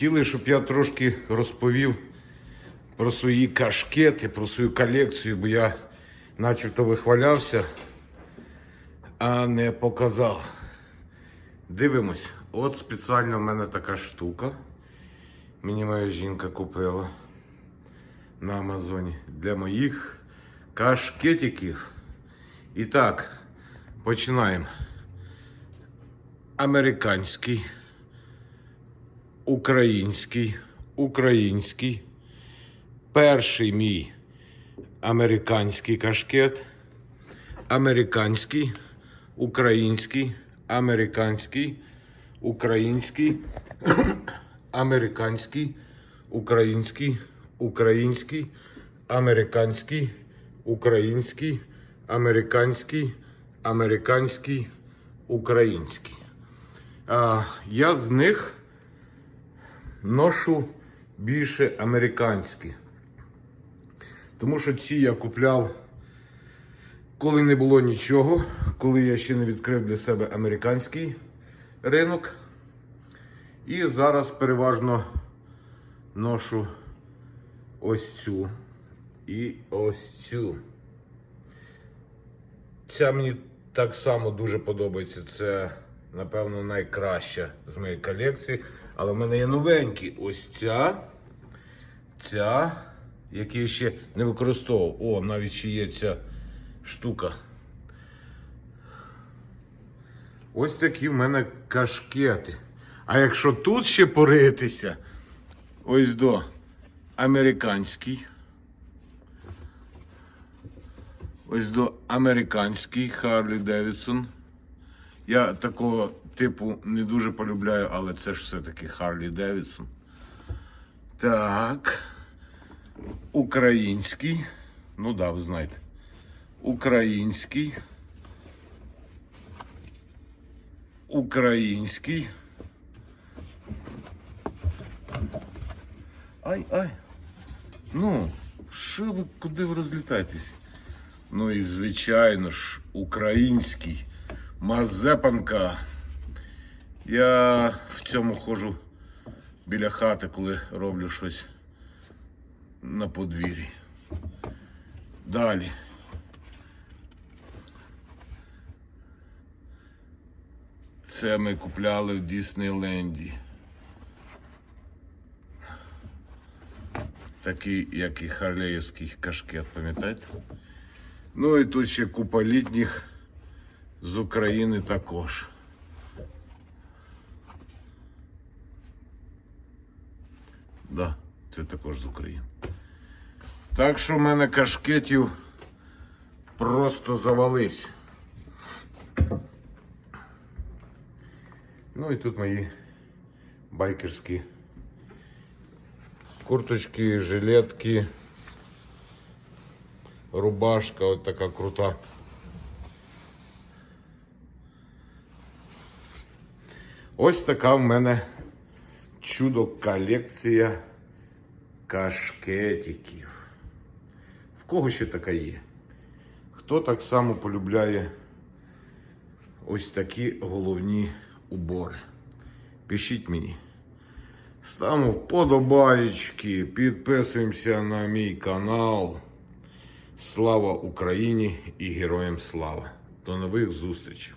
Хотіли, щоб я трошки розповів про свої кашкети, про свою колекцію, бо я начебто вихвалявся, а не показав. Дивимось, от спеціально в мене така штука. Мені моя жінка купила на Амазоні для моїх кашкетиків. І так, починаємо. Американський, український, український. Перший мій американський кашкет, американський, український, американський, український, американський, український, український, американський, український, американський, американський, український. Я з них ношу більше американські. Тому що ці я купляв, коли не було нічого, коли я ще не відкрив для себе американський ринок. І зараз переважно ношу ось цю і ось цю. Ця мені так само дуже подобається. Це, напевно, найкраща з моєї колекції. Але в мене є новенькі. Ось ця, ця, які я ще не використовував. О, навіть ще є ця штука. Ось такі в мене кашкети. А якщо тут ще поритися, ось до американський. Ось до американський Харлі Девідсон. Я такого типу не дуже полюбляю, але це ж все-таки Харлі Девідсон. Так. Український. Ну да, ви знаєте. Український. Український. Ай, ай. Ну, що ви куди ви розлітаєтесь? Ну і звичайно ж, український Мазепанка. Я в цьому ходжу біля хати, коли роблю щось на подвір'ї. Далі. Це ми купляли в Діснейленді. Такий, як і Харлеївський кашкет, пам'ятаєте? Ну і тут ще купа літніх з України також. Да, це також з України. Так що в мене кашкетів просто завались. Ну і тут мої байкерські курточки, жилетки, рубашка от така крута. Ось така в мене чудо колекція кашкетиків. В кого ще така є? Хто так само полюбляє ось такі головні убори? Пишіть мені. Ставимо вподобаєчки, підписуємося на мій канал. Слава Україні і героям слава! До нових зустрічей!